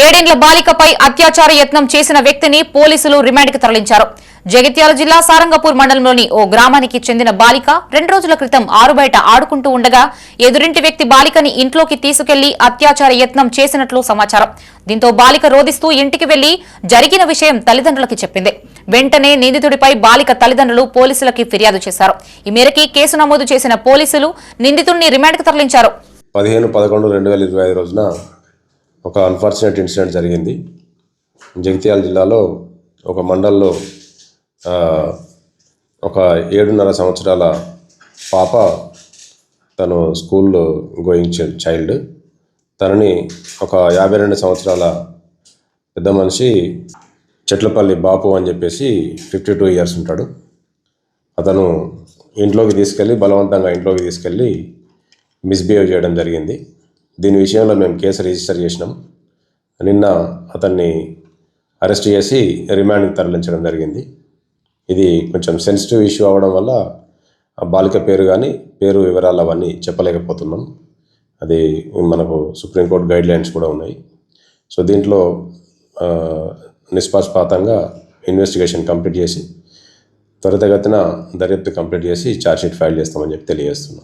ఏడేండ్ల బాలికపై అత్యాచార యత్నం చేసిన వ్యక్తిని పోలీసులు రిమాండ్కి తరలించారు. జగిత్యాల జిల్లా సారంగపూర్ మండలంలోని ఓ గ్రామానికి చెందిన బాలిక రెండు రోజుల క్రితం ఆరు బయట ఆడుకుంటూ ఉండగా ఎదురింటి వ్యక్తి బాలికని ఇంట్లోకి తీసుకెళ్ళి అత్యాచార యత్నం చేసినట్లు సమాచారం. దీంతో బాలిక రోధిస్తూ ఇంటికి వెళ్ళి జరిగిన విషయం తల్లిదండ్రులకి చెప్పింది. వెంటనే నిందితుడిపై బాలిక తల్లిదండ్రులు పోలీసులకి ఫిర్యాదు చేశారు. ఈ మేరకి కేసు నమోదు చేసిన పోలీసులు నిందితుడిని రిమాండ్కి తరలించారు. పదిహేను పదకొండు రెండు రోజున ఒక అన్ఫార్చునేట్ ఇన్సిడెంట్ జరిగింది. జగిత్యాల జిల్లాలో ఒక మండల్లో ఒక ఏడున్నర సంవత్సరాల పాప తను స్కూల్లో గోయింగ్ చైల్డ్ తనని ఒక యాభై రెండు సంవత్సరాల పెద్ద మనిషి చెట్లపల్లి బాపు అని చెప్పేసి ఫిఫ్టీ టూ ఇయర్స్ ఉంటాడు. అతను ఇంట్లోకి తీసుకెళ్ళి బలవంతంగా ఇంట్లోకి తీసుకెళ్ళి మిస్బిహేవ్ చేయడం జరిగింది. దీని విషయంలో మేము కేసు రిజిస్టర్ చేసినాం. నిన్న అతన్ని అరెస్ట్ చేసి రిమాండ్కి తరలించడం జరిగింది. ఇది కొంచెం సెన్సిటివ్ ఇష్యూ అవ్వడం వల్ల ఆ బాలిక పేరు కానీ పేరు వివరాలు అవన్నీ చెప్పలేకపోతున్నాం. అది మనకు సుప్రీంకోర్టు గైడ్ లైన్స్ కూడా ఉన్నాయి. సో దీంట్లో ఆ, నిష్పక్షపాతంగా ఇన్వెస్టిగేషన్ కంప్లీట్ చేసి త్వరితగతిన దర్యాప్తు కంప్లీట్ చేసి ఛార్జ్షీట్ ఫైల్ చేస్తామని చెప్పి తెలియజేస్తున్నాం.